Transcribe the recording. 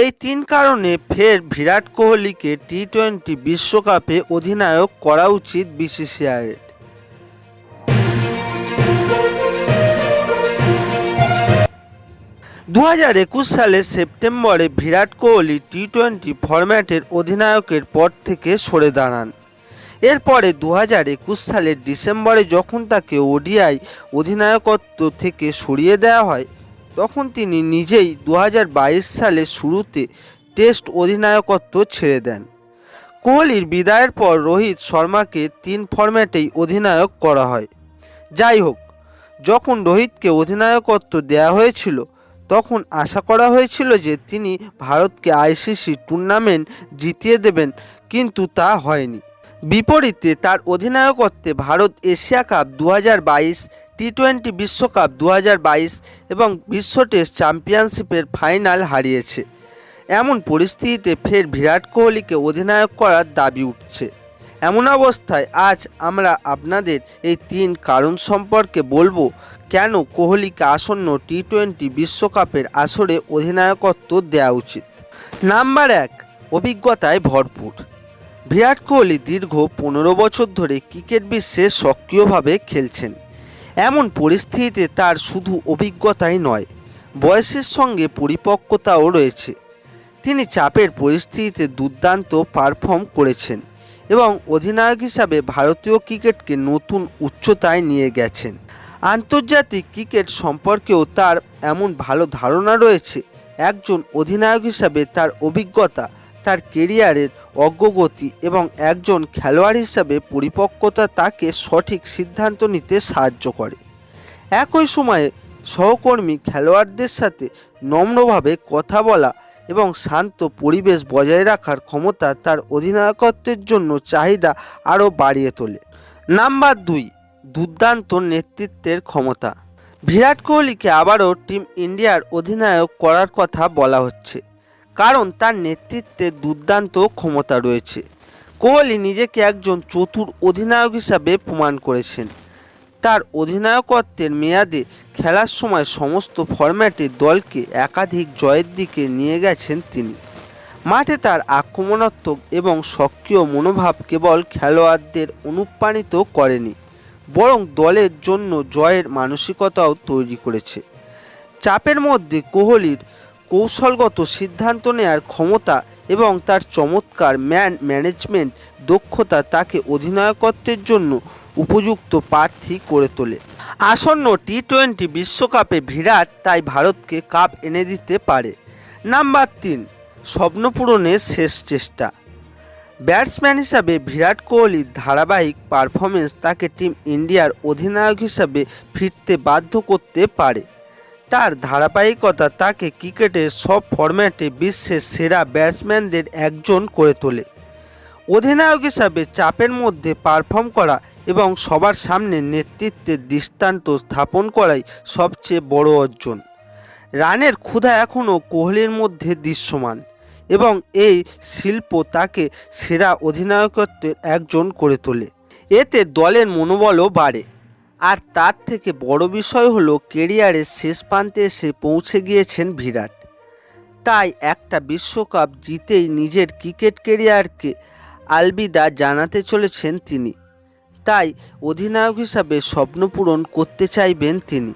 এই তিন কারণে ফের বিরাট কোহলিকে টি টোয়েন্টি বিশ্বকাপে অধিনায়ক করা উচিত বিসিসিআইয়ের। দু হাজার একুশ সালের সেপ্টেম্বরে বিরাট কোহলি টি টোয়েন্টি ফরম্যাটের অধিনায়কের পদ থেকে সরে দাঁড়ান। এরপরে দু হাজার একুশ সালের ডিসেম্বরে যখন তাকে ওডিআই অধিনায়কত্ব থেকে সরিয়ে দেওয়া হয় তখন তিনি নিজেই দু সালের শুরুতে টেস্ট অধিনায়কত্ব ছেড়ে দেন। কোহলির বিদায়ের পর রোহিত শর্মাকে তিন ফর্ম্যাটেই অধিনায়ক করা হয়। যাই হোক, যখন রোহিতকে অধিনায়কত্ব দেওয়া হয়েছিল, তখন আশা করা হয়েছিল যে তিনি ভারতকে আইসিসি টুর্নামেন্ট জিতিয়ে দেবেন, কিন্তু তা হয়নি। বিপরীতে তার অধিনায়কত্বে ভারত এশিয়া কাপ দু হাজার বাইশ টি টোয়েন্টি বিশ্বকাপ দু হাজার বাইশ এবং বিশ্ব টেস্ট চ্যাম্পিয়নশিপের ফাইনাল হারিয়েছে। এমন পরিস্থিতিতে ফের বিরাট কোহলিকে অধিনায়ক করার দাবি উঠছে। এমন অবস্থায় আজ আমরা আপনাদের এই তিন কারণ সম্পর্কে বলব, কেন কোহলিকে আসন্ন টি টোয়েন্টি বিশ্বকাপের আসরে অধিনায়কত্ব দেওয়া উচিত। নাম্বার এক, অভিজ্ঞতায় ভরপুর। বিরাট কোহলি দীর্ঘ পনেরো বছর ধরে ক্রিকেট বিশ্বে সক্রিয়ভাবে খেলছেন। এমন পরিস্থিতিতে তার শুধু অভিজ্ঞতাই নয়, বয়সের সঙ্গে পরিপক্কতাও রয়েছে। তিনি চাপের পরিস্থিতিতে দুর্দান্ত পারফর্ম করেছেন এবং অধিনায়ক হিসাবে ভারতীয় ক্রিকেটকে নতুন উচ্চতায় নিয়ে গেছেন। আন্তর্জাতিক ক্রিকেট সম্পর্কেও তার এমন ভালো ধারণা রয়েছে। একজন অধিনায়ক হিসাবে তার অভিজ্ঞতা তার কেরিয়ারের অগ্রগতি এবং একজন খেলোয়াড় হিসাবে পরিপক্কতা তাকে সঠিক সিদ্ধান্ত নিতে সাহায্য করে। একই সময়ে সহকর্মী খেলোয়াড়দের সাথে নম্রভাবে কথা বলা এবং শান্ত পরিবেশ বজায় রাখার ক্ষমতা তার অধিনায়কত্বের জন্য চাহিদা আরও বাড়িয়ে তোলে। নাম্বার দুই, দুর্দান্ত নেতৃত্বের ক্ষমতা। বিরাট কোহলিকে আবারও টিম ইন্ডিয়ার অধিনায়ক করার কথা বলা হচ্ছে। কারণ তার নেতৃত্বে দুর্দান্ত ক্ষমতা রয়েছে। কোহলি নিজেকে একজন চতুর অধিনায়ক হিসাবে প্রমাণ করেছেন। তার অধিনায়কত্বের মেয়াদে খেলার সময় সমস্ত ফরম্যাটে দলকে একাধিক জয়ের দিকে নিয়ে গেছেন তিনি। মাঠে তার আক্রমণাত্মক এবং সক্রিয় মনোভাব কেবল খেলোয়াড়দের অনুপ্রাণিত করেনি, বরং দলের জন্য জয়ের মানসিকতাও তৈরি করেছে। চাপের মধ্যে কোহলির কৌশলগত সিদ্ধান্ত নেয়ার ক্ষমতা এবং তার চমৎকার ম্যান ম্যানেজমেন্ট দক্ষতা তাকে অধিনায়কত্বের জন্য উপযুক্ত প্রার্থী করে তোলে। আসন্ন টি টোয়েন্টি বিশ্বকাপে বিরাট তাই ভারতকে কাপ এনে দিতে পারে। নাম্বার তিন, স্বপ্নপূরণের শেষ চেষ্টা। ব্যাটসম্যান হিসাবে বিরাট কোহলির ধারাবাহিক পারফরমেন্স তাকে টিম ইন্ডিয়ার অধিনায়ক হিসাবে ফিরতে বাধ্য করতে পারে। তার ধারাবাহিকতা তাকে ক্রিকেটের সব ফরম্যাটে বিশ্বের সেরা ব্যাটসম্যানদের একজন করে তোলে। অধিনায়ক হিসাবে চাপের মধ্যে পারফর্ম করা এবং সবার সামনে নেতৃত্বের দৃষ্টান্ত স্থাপন করাই সবচেয়ে বড় অর্জন। রানের ক্ষুধা এখনও কোহলির মধ্যে দৃশ্যমান এবং এই শিল্প তাকে সেরা অধিনায়কত্বের একজন করে তোলে। এতে দলের মনোবলও বাড়ে। আর তার থেকে বড় বিষয় হলো কেরিয়ারের শেষ প্রান্তে এসে পৌঁছে গিয়েছেন বিরাট। তাই একটা বিশ্বকাপ জিতেই নিজের ক্রিকেট কেরিয়ারকে আলবিদা জানাতে চলেছেন তিনি। তাই অধিনায়ক হিসাবে স্বপ্নপূরণ করতে চাইবেন তিনি।